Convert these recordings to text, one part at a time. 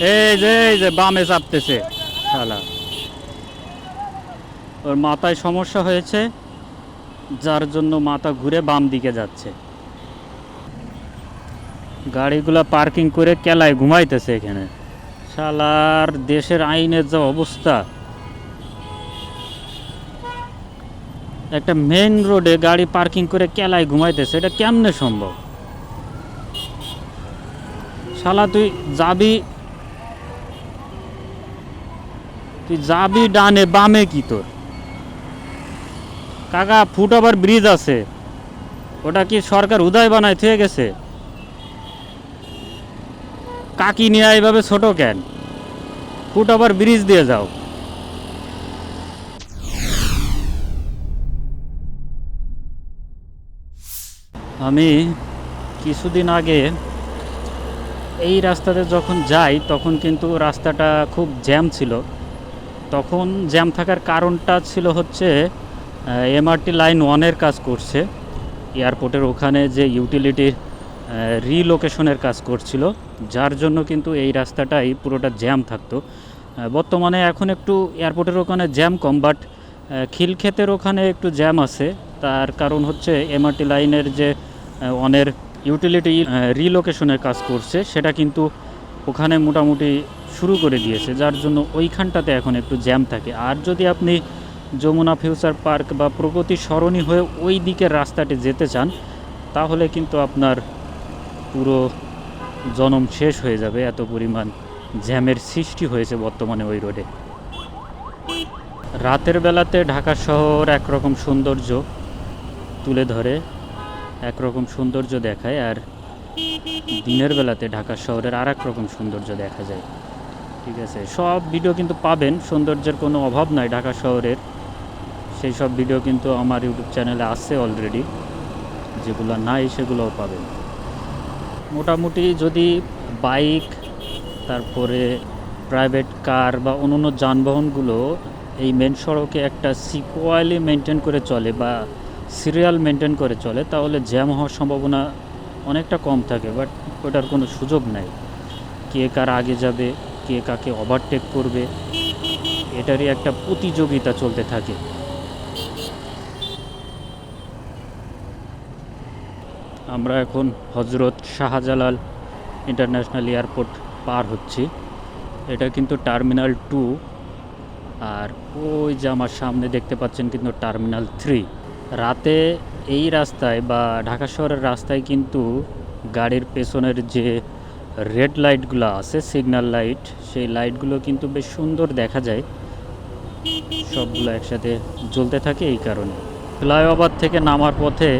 এই যে এই যে, বামে চাপতেছে। শালা। ওর মাথায় সমস্যা হয়েছে, যার জন্য মাথা ঘুরে বাম দিকে যাচ্ছে। গাড়িগুলা পার্কিং করে কেলায় ঘুমাইতেছে এখানে। শালার দেশের আইনের যা অবস্থা। একটা মেন রোডে গাড়ি পার্কিং করে কেলায় ঘুমাইতেছে, এটা কেমনে সম্ভব? শালা, তুই যাবি তুই যাবি ডানে, বামে কি তোর? কাকা, ফুট ব্রিজ আছে। ওটা কি সরকার উদয় বানায়, থুয়ে গেছে? কাকি নিয়ে এইভাবে ছোট কেন? ফুট ব্রিজ দিয়ে যাও। আমি কিছুদিন আগে এই রাস্তাতে যখন যাই, তখন কিন্তু রাস্তাটা খুব জ্যাম ছিল। তখন জ্যাম থাকার কারণটা ছিল হচ্ছে এমআরটি লাইন ওয়ানের কাজ করছে। এয়ারপোর্টের ওখানে যে ইউটিলিটির রিলোকেশনের কাজ করছিল, যার জন্য কিন্তু এই রাস্তাটাই পুরোটা জ্যাম থাকতো। বর্তমানে এখন একটু এয়ারপোর্টের ওখানে জ্যাম কম, বাট খিলক্ষেতের ওখানে একটু জ্যাম আছে। তার কারণ হচ্ছে এমআরটি লাইনের যে ওয়ানের ইউটিলিটি রিলোকেশনের কাজ করছে, সেটা কিন্তু ওখানে মোটামুটি শুরু করে দিয়েছে, যার জন্য ওইখানটাতে এখন একটু জ্যাম থাকে। আর যদি আপনি যমুনা ফিউচার পার্ক বা প্রগতি সরণি হয়ে ওই দিকের রাস্তাটি যেতে চান, তাহলে কিন্তু আপনার পুরো জনম শেষ হয়ে যাবে, এত পরিমাণ জ্যামের সৃষ্টি হয়েছে বর্তমানে ওই রোডে। রাতের বেলাতে ঢাকা শহর একরকম সৌন্দর্য তুলে ধরে, একরকম সৌন্দর্য দেখায়, আর দিনের বেলাতে ঢাকা শহরের আর রকম সৌন্দর্য দেখা যায়। ঠিক আছে। সব ভিডিও কিন্তু পাবেন, সৌন্দর্যের কোনো অভাব নাই ঢাকা শহরের। সেই সব ভিডিও কিন্তু আমার ইউটিউব চ্যানেলে আছে অলরেডি যেগুলো নাই সেগুলোও পাবেন। মোটামুটি যদি বাইক তারপরে প্রাইভেট কার বা অন্যান্য যানবাহনগুলো এই মেন সড়কে একটা সিকোয়ালি মেনটেন করে চলে বা সিরিয়াল মেনটেন করে চলে, তাহলে জ্যাম হওয়ার সম্ভাবনা অনেকটা কম থাকে বাট ওটার কোনো সুযোগ নাই। কে কার আগে যাবে কে কাকে ওভারটেক করবে, এটারই একটা প্রতিযোগিতা চলতে থাকে। আমরা এখন হজরত শাহজালাল ইন্টারন্যাশনাল এয়ারপোর্ট পার হচ্ছি। এটা কিন্তু টার্মিনাল টু আর ওই যে আমার সামনে দেখতে পাচ্ছেন কিন্তু টার্মিনাল থ্রি রাতে এই রাস্তায় বা ঢাকা শহরের রাস্তায় কিন্তু গাড়ির পেছনের যে রেড লাইটগুলো আছে সিগন্যাল লাইট সেই লাইটগুলো কিন্তু বেশ সুন্দর দেখা যায়। সবগুলো একসাথে জ্বলতে থাকে এই কারণে। ফ্লাইওভার থেকে নামার পথে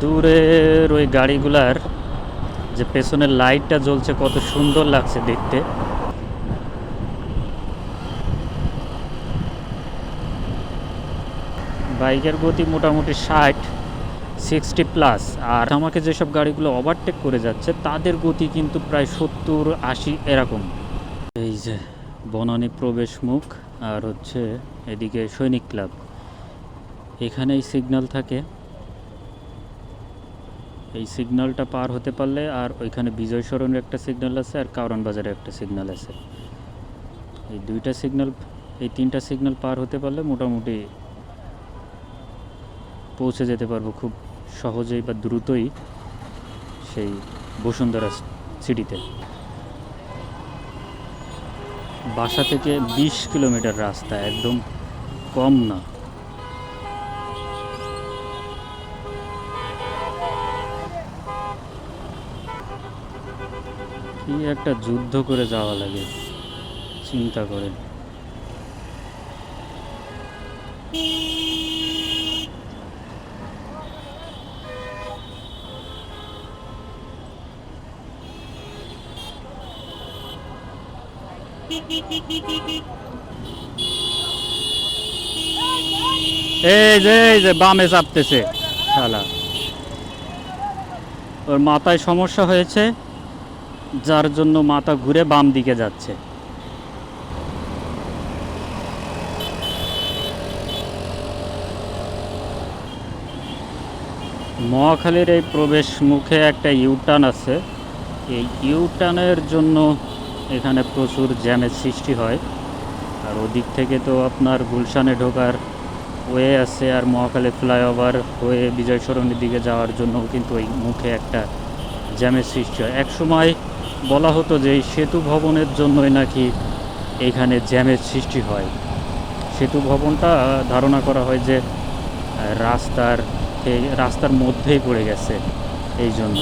দূরের ওই গাড়িগুলার যে পেছনের লাইটটা জ্বলছে, কত সুন্দর লাগছে দেখতে। বাইকের গতি মোটামুটি ষাট। সিক্সটি প্লাস আর আমাকে যেসব গাড়িগুলো ওভারটেক করে যাচ্ছে, তাদের গতি কিন্তু প্রায় সত্তর, আশি এরকম। এই যে বনানী প্রবেশ মুখ, আর হচ্ছে এদিকে সৈনিক ক্লাব। এখানেই সিগন্যাল থাকে। এই সিগন্যালটা পার হতে পারলে আর ওইখানে বিজয় সরণের একটা সিগন্যাল আছে, আর কারণ বাজারের একটা সিগন্যাল আছে। এই দুইটা সিগন্যাল এই তিনটা সিগন্যাল পার হতে পারলে মোটামুটি পৌঁছে যেতে পারব খুব সহজেই বা দ্রুতই সেই বসুন্ধরা সিটিতে। বাসা থেকে বিশ কিলোমিটার রাস্তা, একদম কম না। কি একটা যুদ্ধ করে যাওয়া লাগে, চিন্তা করেন এই যে এই যে, বামে চাপতেছে, শালা। ওর মাথায় সমস্যা হয়েছে, যার জন্য মাথা ঘুরে বাম দিকে যাচ্ছে। মহাখালীর এই প্রবেশ মুখে একটা ইউটার্ন আছে। এই ইউটার্নের জন্য এখানে প্রচুর জ্যামের সৃষ্টি হয়। আর ওদিক থেকে তো আপনার গুলশানে ঢোকার ওয়ে আছে আর মহাখালী ফ্লাইওভার হয়ে বিজয় সরণির দিকে যাওয়ার জন্য কিন্তু ওই মুখে একটা জ্যামের সৃষ্টি হয়। এক সময় বলা হতো যে এই সেতু ভবনের জন্যই নাকি এখানে জ্যামের সৃষ্টি হয়। সেতু ভবনটা ধারণা করা হয় যে রাস্তার রাস্তার মধ্যেই পড়ে গেছে এই জন্য।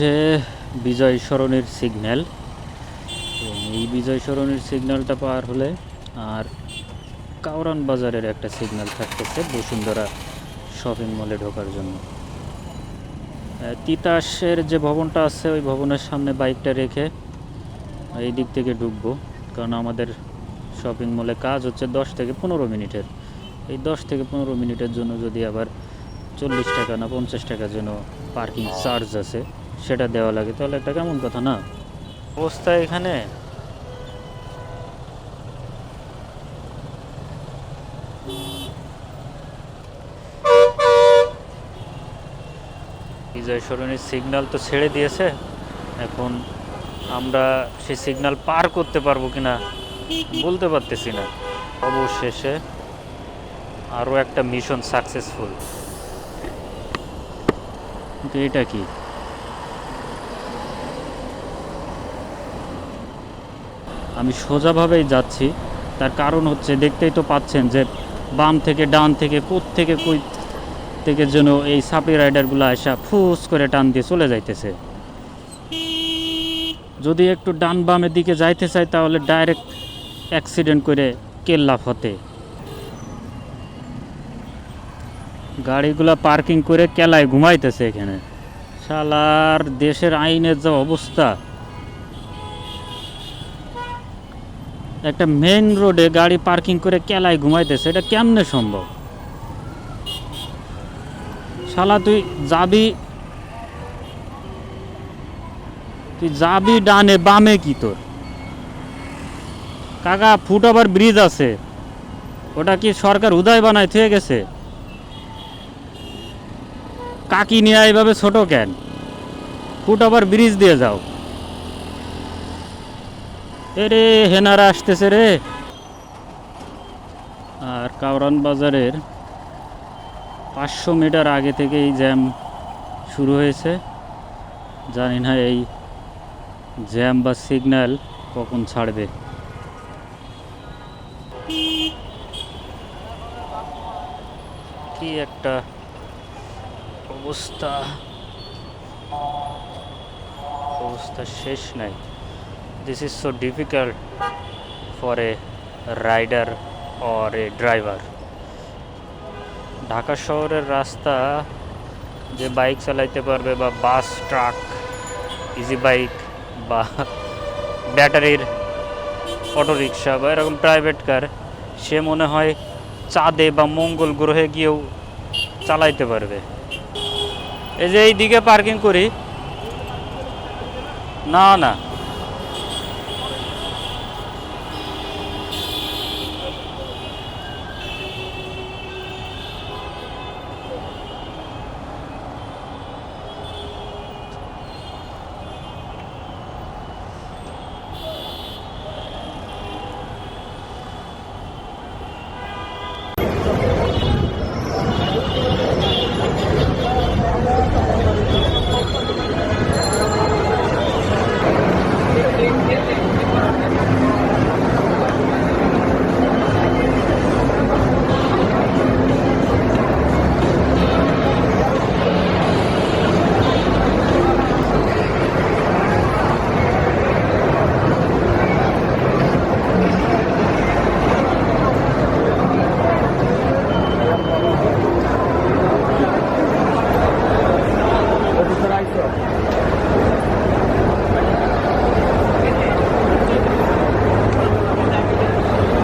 হচ্ছে বিজয় সরণির সিগন্যাল এই বিজয় সরণির সিগন্যালটা পার হলে আর কাউরান বাজারের একটা সিগন্যাল থাকতেছে বসুন্ধরা শপিং মলে ঢোকার জন্য। তিতাসের যে ভবনটা আছে, ওই ভবনের সামনে বাইকটা রেখে এই দিক থেকে ঢুকবো। কারণ আমাদের শপিং মলে কাজ হচ্ছে দশ থেকে পনেরো মিনিটের। এই দশ থেকে পনেরো মিনিটের জন্য যদি আবার চল্লিশ টাকা না পঞ্চাশ টাকা যেন পার্কিং চার্জ আছে সেটা দেওয়া লাগে, তাহলে একটা কেমন কথা না? অবস্থা এখানে? বিজয় সরণির সিগন্যাল তো ছেড়ে দিয়েছে। এখন আমরা সেই সিগন্যাল পার করতে পারব কিনা বলতে পারতেছি না। অবশেষে আরও একটা মিশন সাকসেসফুল এটা কি? আমি সোজাভাবেই যাচ্ছি। তার কারণ হচ্ছে দেখতেই তো পাচ্ছেন যে বাম থেকে ডান থেকে কোথ থেকে কই থেকে যেন এই সাপড়ি রাইডারগুলো আসা ফুস করে টান দিয়ে চলে যাইতেছে। যদি একটু ডান বামের দিকে যাইতে চাই তাহলে ডাইরেক্ট অ্যাক্সিডেন্ট করে কেল্লাফ হতে গাড়িগুলা পার্কিং করে কেলায় ঘুমাইতেছে এখানে। শালার দেশের আইনের যা অবস্থা। একটা মেইন রোডে গাড়ি পার্কিং করে কেলায় ঘুমাইতেছে, এটা কেমনে সম্ভব? শালা, তুই যাবি তুই যাবি ডানে, বামে কি তোর? কাকা ফুট ওভার ব্রিজ আছে। ওটা কি সরকার উদয় বানায় থুয়ে গেছে? কাকি নিয়ে এইভাবে ছোট কেন? ফুট ওভার ব্রিজ দিয়ে যাও। এ রে হেনারা আসতেছে রে। আর কাউরান বাজারের পাঁচশো মিটার আগে থেকেই জ্যাম শুরু হয়েছে। জানি না এই জ্যাম বা সিগন্যাল কখন ছাড়বে। কি একটা অবস্থা। অবস্থা শেষ নাই। This is so difficult for a rider or a driver Dhaka শহরের রাস্তা যে বাইক চালাইতে পারবে বা বাস, ট্রাক ইজি বাইক বা ব্যাটারির অটোরিকশা বা এরকম প্রাইভেট কার সে মনে হয় চাঁদে বা মঙ্গল গ্রহে গিয়েও চালাইতে পারবে। এই যে এই দিকে পার্কিং করি, না না।